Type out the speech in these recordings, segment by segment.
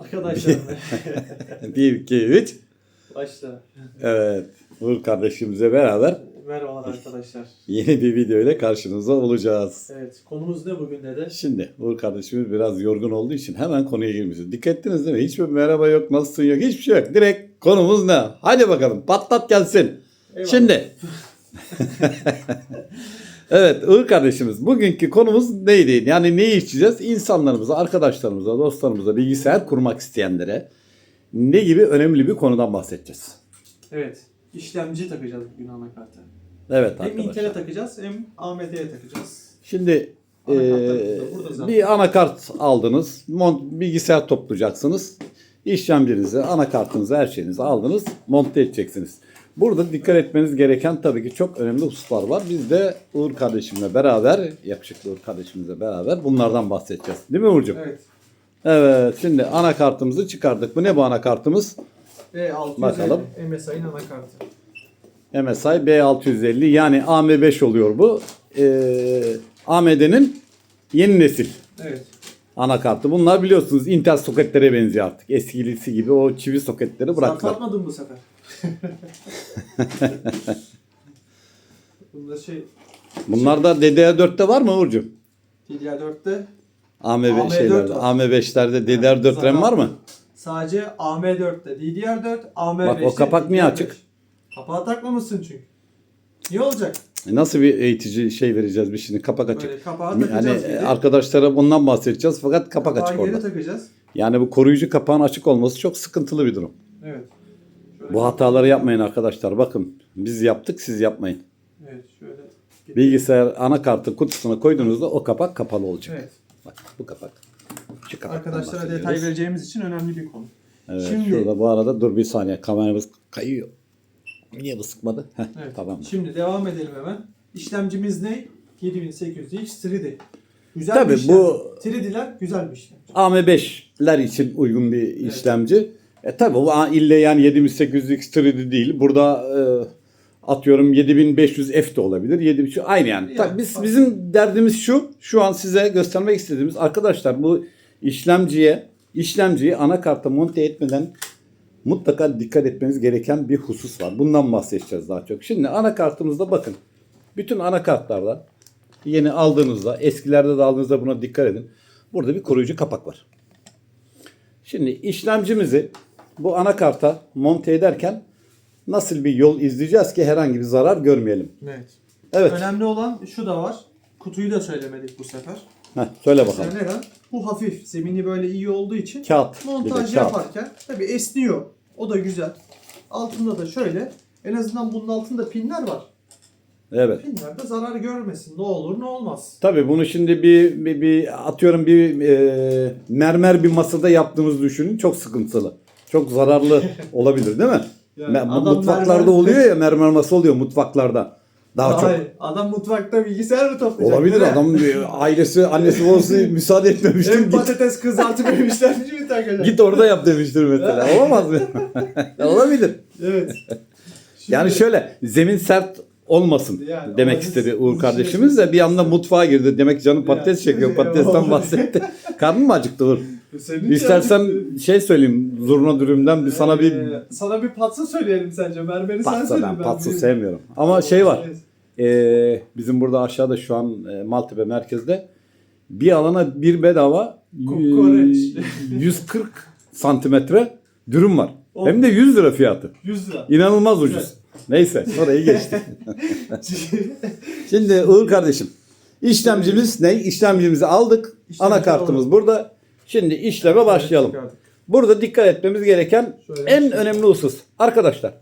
Arkadaşlar. 1, 2, 3. Başla. Evet. Uğur kardeşimizle beraber Merhabalar arkadaşlar. yeni bir video ile karşınızda olacağız. Evet konumuz ne bugün dede? Şimdi Uğur kardeşimiz biraz yorgun olduğu için hemen konuya girmişiz. Dikkat ettiniz değil mi? Hiçbir merhaba yok, nasılsın yok, hiçbir şey yok. Direkt konumuz ne? Hadi bakalım patlat gelsin. Eyvallah. Şimdi. evet Uğur kardeşimiz bugünkü konumuz neydi? Yani neyi içeceğiz? İnsanlarımıza, arkadaşlarımıza, dostlarımıza bilgisayar kurmak isteyenlere ne gibi önemli bir konudan bahsedeceğiz. Evet. İşlemci takacağız bugün anakarta. Evet Hem Intel'e arkadaşlar. takacağız hem AMD'ye takacağız. Şimdi Anakartlarımız da burada zaten. bir anakart aldınız, mont, bilgisayar toplayacaksınız. İşlemcinizi, anakartınızı, her şeyinizi aldınız, monte edeceksiniz. Burada dikkat etmeniz gereken tabii ki çok önemli hususlar var. Biz de Uğur kardeşimle beraber, yakışıklı Uğur kardeşimizle beraber bunlardan bahsedeceğiz. Değil mi Uğurcuğum? Evet. Evet, şimdi anakartımızı çıkardık. Bu ne bu anakartımız? Ve 650 Bakalım. MSI'nin anakartı. MSI B650 yani AM5 oluyor bu. Ee, AMD'nin yeni nesil. Evet. Anakartı. Bunlar biliyorsunuz Intel soketlere benziyor artık. Eskilisi gibi o çivi soketleri bıraktılar. Satmadın bu sefer. Bunda şey Bunlar da DDR4'te var mı Uğurcuğum? DDR4'te AM AM4 şeylerde, var. AM5'lerde DDR4 RAM var mı? sadece AM4'te DDR4, AM5'te Bak, o kapak niye DDR5. açık? Kapağı takmamışsın çünkü. Niye olacak? E, Nasıl bir eğitici şey vereceğiz biz şimdi kapak açık. Böyle kapağı takacağız. geri. arkadaşlara bundan bahsedeceğiz fakat kapak Kapağı açık geri orada. takacağız. Yani bu koruyucu kapağın açık olması çok sıkıntılı bir durum. Evet. Şöyle Bu hataları yapmayın arkadaşlar. Bakın biz yaptık siz yapmayın. Evet şöyle. Bilgisayar anakartı kutusuna koyduğunuzda o kapak kapalı olacak. Evet. Bak bu kapak. Şu kapaktan Arkadaşlara bahsediyoruz. detay vereceğimiz için önemli bir konu. Evet, Şimdi- şurada bu arada dur bir saniye kameramız kayıyor. Niye bu sıkmadı? Heh, Evet. tamam. Şimdi devam edelim hemen. İşlemcimiz ne? 7800X 3D. Güzel Tabii bir işlemci. bu- 3D'ler güzel bir işlemci. AM5'ler için uygun bir işlemci. E tabi bu ille yani 7800X 3D değil. Burada e, atıyorum 7500F de olabilir. 7500 aynı yani. Yani, Tabii biz bizim derdimiz şu. Şu an size göstermek istediğimiz arkadaşlar bu işlemciye işlemciyi anakarta monte etmeden mutlaka dikkat etmeniz gereken bir husus var. Bundan bahsedeceğiz daha çok. Şimdi anakartımızda bakın. Bütün anakartlarda yeni aldığınızda, eskilerde de aldığınızda buna dikkat edin. Burada bir koruyucu kapak var. Şimdi işlemcimizi bu anakarta monte ederken nasıl bir yol izleyeceğiz ki herhangi bir zarar görmeyelim. Evet. Evet. Önemli olan şu da var. Kutuyu da söylemedik bu sefer. Heh, söyle bakalım. Mesela neden? Bu hafif. Zemini böyle iyi olduğu için Kağıt. De montaj kağıt. yaparken tabii esniyor. O da güzel. Altında da şöyle. En azından bunun altında pinler var. Evet. Pinler de zarar görmesin. Ne olur ne olmaz. Tabii bunu şimdi bir, bir, bir atıyorum bir e, mermer bir masada yaptığımızı düşünün. Çok sıkıntılı. Çok zararlı olabilir değil mi? Yani Me- mutfaklarda mermer- oluyor ya mermer masa oluyor mutfaklarda. Daha çok. Hayır, Adam mutfakta bilgisayar mı toplayacak? Olabilir değil mi? adamın bir ailesi annesi babası müsaade etmemiştir. Hem Git, patates kızartıp hem işlemci mi takacak? git orada yap demiştir mesela. Olamaz mı? Olabilir. Evet. Yani Şimdi- şöyle zemin sert olmasın Yani demek biz- istedi Uğur biz kardeşimiz de bir anda mutfağa girdi. Demek ki canım patates Yani- çekiyor. Patatesten Olabilir. bahsetti. Karnın mı acıktı Uğur? Senin İstersen için- şey söyleyeyim. Zurna dürümden bir sana bir Ee, sana bir patsı söyleyelim sence. Mermeri sen patsa söyle. ben patsa bilirim. sevmiyorum. Ama şey var. Evet. Ee, bizim burada aşağıda şu an e, Maltepe merkezde bir alana bir bedava Kokoreç. y- 140 santimetre dürüm var. Oh. Hem de 100 lira fiyatı. 100 lira. İnanılmaz ucuz. Güzel. Neyse orayı geçtik. Şimdi Uğur kardeşim işlemcimiz ne? İşlemcimizi aldık. İşlemci Anakartımız aldık. burada. Şimdi işleme başlayalım. Burada dikkat etmemiz gereken Şöyle en şey. önemli husus. Arkadaşlar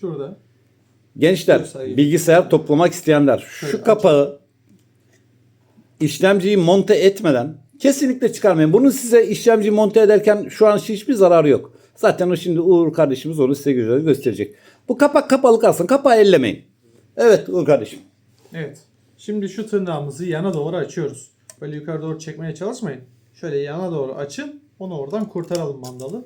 Şurada. Gençler, bilgisayar toplamak isteyenler şu kapağı işlemciyi monte etmeden kesinlikle çıkarmayın. Bunun size işlemciyi monte ederken şu an hiçbir zararı yok. Zaten o şimdi Uğur kardeşimiz onu size güzel gösterecek. Bu kapak kapalı kalsın. Kapağı ellemeyin. Evet Uğur kardeşim. Evet. Şimdi şu tırnağımızı yana doğru açıyoruz. Böyle yukarı doğru çekmeye çalışmayın. Şöyle yana doğru açın. Onu oradan kurtaralım mandalı.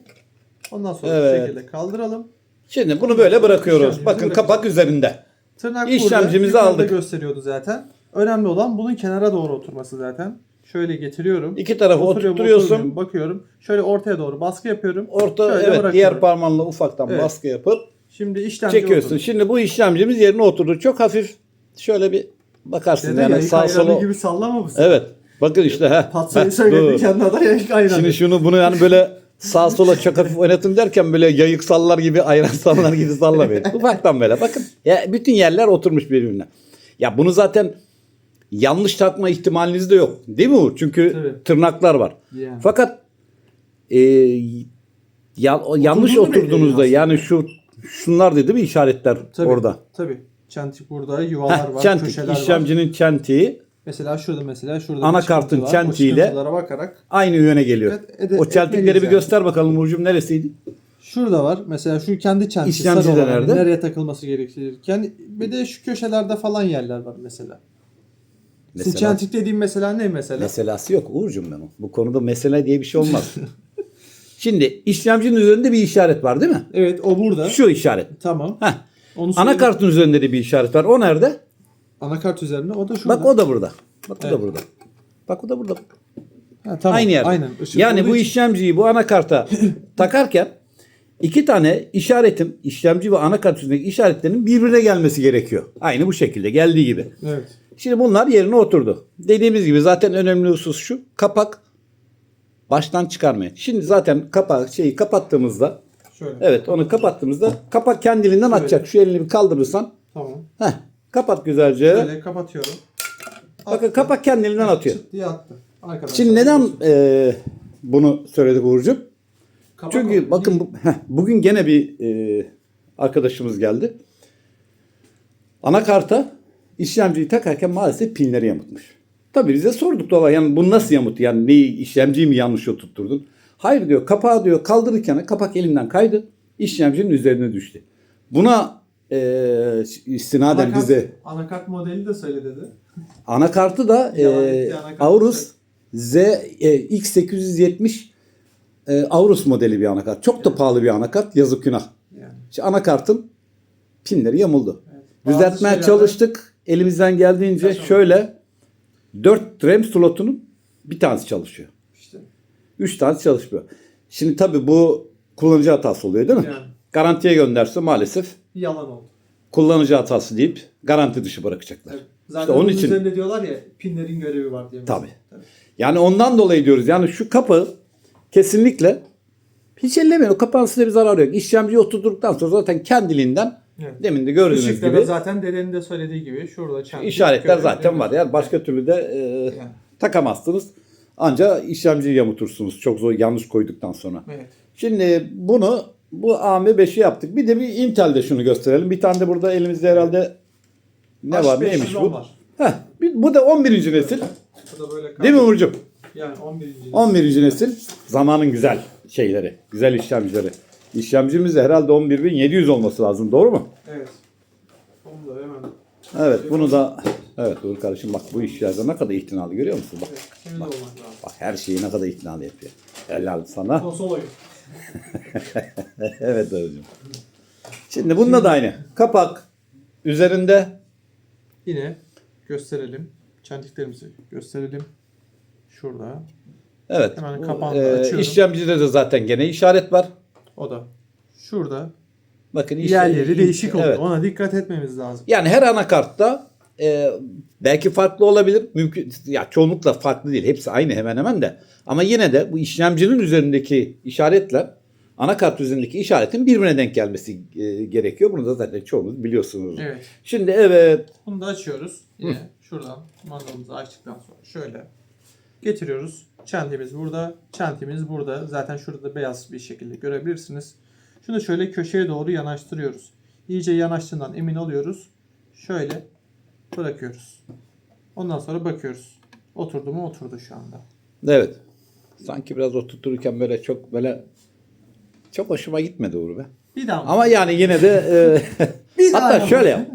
Ondan sonra Evet. bu şekilde kaldıralım. Şimdi bunu böyle bırakıyoruz. Bakın bırakacağız. kapak üzerinde. Tırnak İşlemcimizi burada. aldık. gösteriyordu zaten. Önemli olan bunun kenara doğru oturması zaten. Şöyle getiriyorum. İki tarafı Oturuyorum, oturtuyorsun. bakıyorum. Şöyle ortaya doğru baskı yapıyorum. Orta Şöyle evet diğer parmağınla ufaktan Evet. baskı yapıp Şimdi işlemci çekiyorsun. oturdu. Şimdi bu işlemcimiz yerine oturdu. Çok hafif şöyle bir bakarsın Dede yani yayık sağ sola. gibi sallama mısın? Evet. Bakın işte ha. Patsa'yı söyledi yayık ayranı. Şimdi şunu bunu yani böyle sağ sola çok hafif oynatın derken böyle yayık sallar gibi ayran sallar gibi sallamayın. Ufaktan böyle bakın. Ya bütün yerler oturmuş birbirine. Ya bunu zaten yanlış takma ihtimaliniz de yok. Değil mi Uğur? Çünkü Tabii. tırnaklar var. Yani. Fakat e, ya, yanlış Oturduğunu oturduğunuzda yani şu şunlar dedi mi işaretler Tabii, orada. Tabii. Çentik burada, yuvalar Heh, var, çentik, köşeler var. işlemcinin çentiği Mesela şurada mesela şurada Anakartın. O çıkıntılara bakarak aynı yöne geliyor. Evet, o çentikleri etmeliyiz bir yani. göster bakalım Uğur'cum neresiydi? şurada var. Mesela şu kendi çentisi İşlemci sarı de olan, nerede? nereye takılması gerekirken bir de şu köşelerde falan yerler var mesela. Mesela- çentik dediğim mesela ne mesela? Meselası yok Uğur'cum benim. Bu konuda mesele diye bir şey olmaz. Şimdi işlemcinin üzerinde bir işaret var değil mi? Evet o burada. Şu işaret. Tamam. Heh. Onu söyleyeyim. Anakartın üzerinde de bir işaret var. O nerede? Anakart üzerinde o da şurada. Bak o da burada. Bak o da Evet. burada. Bak o da burada. Ha, tamam. Aynı yer. Aynen. Işık Yani olduğu bu için. işlemciyi bu anakarta takarken iki tane işaretin işlemci ve anakart üzerindeki işaretlerin birbirine gelmesi gerekiyor. Aynı bu şekilde geldiği gibi. Evet. Şimdi bunlar yerine oturdu. Dediğimiz gibi zaten önemli husus şu. Kapak baştan çıkarmayın. Şimdi zaten kapağı şeyi kapattığımızda Şöyle. evet onu kapattığımızda kapak kendiliğinden açacak. Şu elini bir kaldırırsan Tamam. heh, kapat güzelce. Şöyle kapatıyorum. Bakın Attı. kapak kendiliğinden atıyor. Çıt diye attı. Arkadaşlar. Şimdi neden e, bunu söyledik Uğur'cum? Kapak Çünkü oldu. bakın bu, heh, bugün gene bir e, arkadaşımız geldi. Anakarta işlemciyi takarken maalesef pinleri yamutmuş. Tabii bize sorduk da yani bu nasıl yamuttu? Yani ne işlemciyi mi yanlış oturtturdun? Hayır diyor kapağı diyor kaldırırken kapak elimden kaydı. işlemcinin üzerine düştü. Buna e, istinaden Anakart, bize anakart modeli de söyle dedi. anakartı da e, anakart Aorus Z e, X870 e, Aorus modeli bir anakart. Çok da pahalı bir anakart. Yazık günah. Yani. İşte anakartın pinleri yamuldu. Evet. Düzeltmeye şeylerde- çalıştık. Elimizden geldiğince oldu? şöyle 4 RAM slotunun bir tanesi çalışıyor. İşte. 3 tanesi çalışmıyor. Şimdi tabii bu kullanıcı hatası oluyor değil mi? Yani. Garantiye gönderse maalesef Yalan oldu. kullanıcı hatası deyip garanti dışı bırakacaklar. Evet. Zaten İşte onun onun için- üzerinde diyorlar ya pinlerin görevi var diye. Tabii. Yani ondan dolayı diyoruz. Yani şu kapağı kesinlikle hiç ellemeyin. O kapağın size bir zararı yok. İşlemciyi oturttuktan sonra zaten kendiliğinden Evet. demin de gördüğünüz Işıkta gibi zaten dedenin de söylediği gibi şurada çentik. işaretler görev, zaten var. Yani başka türlü de e, takamazsınız. Ancak işlemciyi yamutursunuz. Çok zor yanlış koyduktan sonra. Evet. Şimdi bunu bu AM5'i yaptık. Bir de bir Intel'de şunu gösterelim. Bir tane de burada elimizde herhalde ne var H510 neymiş bu? Var. Heh, bir- bu da 11. nesil. Bu da böyle Değil mi Uğur'cum? Yani 11. 11. nesil zamanın güzel şeyleri, güzel işlemcileri. İşlemcimiz de herhalde 11.700 olması lazım. Doğru mu? Evet. Onu da hemen. Evet bunu da evet Uğur kardeşim bak bu işlerde ne kadar itinalı görüyor musun? Bak, Evet. Lazım. bak her şeyi ne kadar itinalı yapıyor. Helal sana. Konsol oyun. evet Uğur'cum. Şimdi bunda da aynı. Kapak üzerinde Yine gösterelim. Çentiklerimizi gösterelim. Şurada. evet Hemen kapağını e, açıyorum. işlemcide de zaten gene işaret var. O da. Şurada. Bakın işte- Yerleri değişik oldu. Evet. Ona dikkat etmemiz lazım. Yani her anakartta e, belki farklı olabilir. Mümkün ya çoğunlukla farklı değil. Hepsi aynı hemen hemen de. Ama yine de bu işlemcinin üzerindeki işaretler anakart üzerindeki işaretin birbirine denk gelmesi e, gerekiyor. Bunu da zaten çoğunuz biliyorsunuz. Evet. Şimdi evet Bunu da açıyoruz. Yine şuradan mandalımızı açtıktan sonra şöyle getiriyoruz. Çentimiz burada. Çentimiz burada. Zaten şurada beyaz bir şekilde görebilirsiniz. Şunu şöyle köşeye doğru yanaştırıyoruz. İyice yanaştığından emin oluyoruz. Şöyle bırakıyoruz. Ondan sonra bakıyoruz. Oturdu mu? Oturdu şu anda. evet. Sanki biraz oturturken böyle çok böyle çok hoşuma gitmedi Uğur be. Bir daha mı? Ama yani yine de e, Bir daha hatta şöyle yap.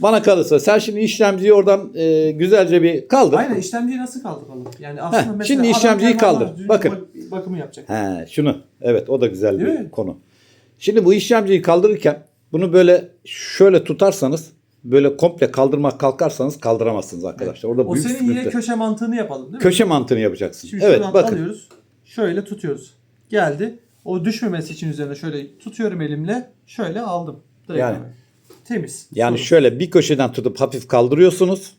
Bana kalırsa sen şimdi işlemciyi oradan e, güzelce bir kaldır. Aynen işlemciyi nasıl kaldıralım? Yani aslında Heh, mesela şimdi işlemciyi kaldır. Bakın. bak- bakımı yapacak. He, şunu. Evet o da güzel Değil bir mi? konu. Şimdi bu işlemciyi kaldırırken bunu böyle şöyle tutarsanız böyle komple kaldırmak kalkarsanız kaldıramazsınız arkadaşlar. Orada O büyük senin yine köşe mantığını yapalım değil mi? Köşe mantığını yapacaksın. Şimdi evet bakın. alıyoruz. Şöyle tutuyoruz. Geldi. O düşmemesi için üzerine şöyle tutuyorum elimle. Şöyle aldım. Direkt Yani. hemen. Temiz. Yani Sorun. şöyle bir köşeden tutup hafif kaldırıyorsunuz.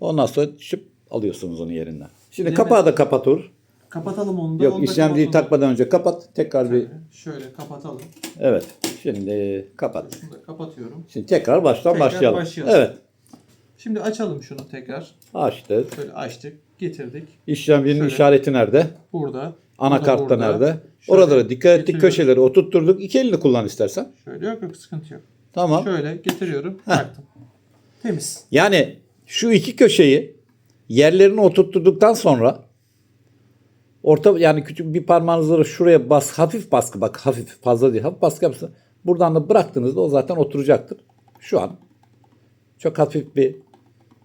Ondan sonra şıp alıyorsunuz onu yerinden. Şimdi Bileme- kapağı da kapat Uğur. Kapatalım onu da. Yok onu da işlemciyi kapatalım. takmadan önce kapat. Tekrar bir Şöyle kapatalım. evet. Şimdi kapat. Şunu da kapatıyorum. Şimdi tekrar baştan Tekrar başlayalım. başlayalım. Evet. Şimdi açalım şunu tekrar. Açtık. Şöyle açtık. Getirdik. İşlemcinin Şöyle. işareti nerede? Burada. Anakartta burada. nerede? Şöyle Oralara dikkat ettik. getiriyorum. Köşeleri oturtturduk. İki elini kullan istersen. Şöyle yok yok sıkıntı yok. Tamam. Şöyle getiriyorum. Taktım. Temiz. Yani şu iki köşeyi yerlerine oturtturduktan sonra orta yani küçük bir parmağınızla şuraya bas hafif baskı bak hafif fazla değil hafif baskı yapsın. Buradan da bıraktığınızda o zaten oturacaktır. Şu an çok hafif bir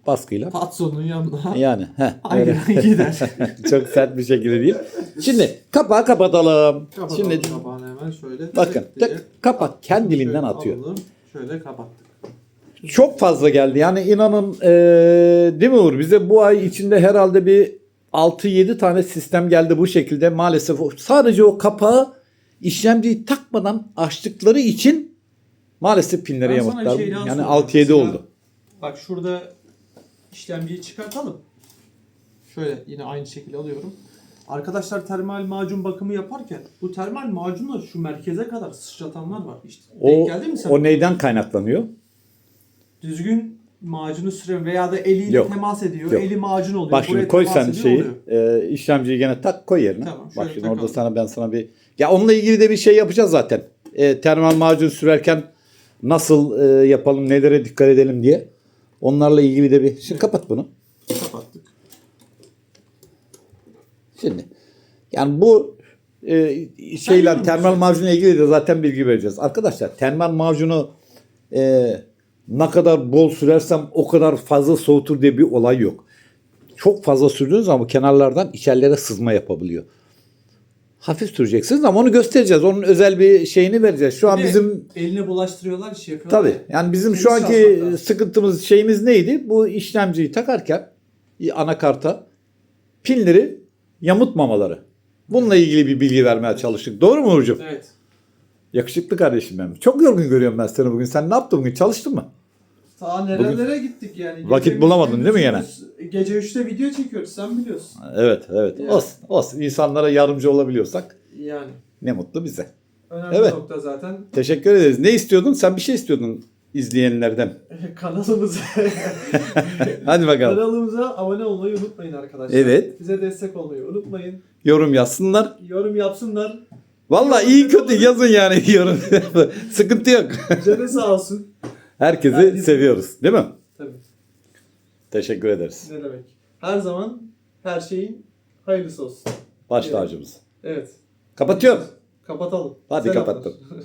baskıyla. Patsonun yanına. Yani heh, öyle. Aynen gider. çok sert bir şekilde değil. Şimdi kapağı kapatalım. Kapatalım Şimdi kapağını hemen şöyle. bakın tık kapak kendiliğinden Şöyle atıyor. alalım, Şöyle kapattık. Çok fazla geldi. Yani inanın eee değil mi Uğur? Bize bu ay içinde herhalde bir 6-7 tane sistem geldi bu şekilde. Maalesef sadece o kapağı işlemciyi takmadan açtıkları için maalesef bir yamuklar. şey Yani sorayım. 6-7 Mesela- oldu. Bak şurada işlemciyi çıkartalım. Şöyle yine aynı şekilde alıyorum. Arkadaşlar termal macun bakımı yaparken bu termal macunla şu merkeze kadar sıçratanlar var. İşte O, denk geldi mi sen? o neyden kaynaklanıyor? Düzgün macunu sürüyor veya da eliyle Yok. temas ediyor. Yok. Eli macun oluyor. Bak şimdi Buraya koy temas sen ediyor, şeyi oluyor. eee işlemciyi gene tak koy yerine. Tamam, Bak şimdi takalım. orada sana ben sana bir ya onunla ilgili de bir şey yapacağız zaten. Eee, termal macun sürerken nasıl eee, yapalım, nelere dikkat edelim diye. Onlarla ilgili de bir şimdi kapat bunu. Kapattık. Şimdi yani bu e, şeyler termal macunla ilgili de zaten bilgi vereceğiz. Arkadaşlar termal macunu e, ne kadar bol sürersem o kadar fazla soğutur diye bir olay yok. Çok fazla sürdüğünüz zaman bu kenarlardan içerilere sızma yapabiliyor. Hafif süreceksiniz ama onu göstereceğiz. Onun özel bir şeyini vereceğiz. Şu an bizim eline bulaştırıyorlar şey yapıyorlar. Tabii. ya. Yani bizim şu anki sıkıntımız şeyimiz neydi? Bu işlemciyi takarken anakarta pinleri yamutmamaları. Bununla ilgili bir bilgi vermeye çalıştık. Doğru mu Uğur'cum? Evet. Yakışıklı kardeşim benim. Çok yorgun görüyorum ben seni bugün. Sen ne yaptın bugün? Çalıştın mı? Ta nerelere gittik yani. Gece Vakit bulamadın değil mi gene? Gece 3'te video çekiyoruz sen biliyorsun. Evet, evet. Ya. Olsun, olsun. İnsanlara yardımcı olabiliyorsak Yani ne mutlu bize. önemli Evet. nokta zaten Teşekkür ederiz. Ne istiyordun? Sen bir şey istiyordun izleyenlerden. kanalımıza Hadi bakalım. kanalımıza abone olmayı unutmayın arkadaşlar. Evet. Bize destek olmayı unutmayın. Yorum yazsınlar. Yorum yapsınlar. Vallahi iyi kötü yazın yani yorum. Sıkıntı yok. Canı sağ olsun. Herkesi Herkes- seviyoruz, değil mi? Tabii. Teşekkür ederiz. Ne demek. Her zaman her şeyin hayırlısı olsun. Baş tacımız. Evet. Kapatıyorum. Kapatalım. Hadi Selamlar. kapattım.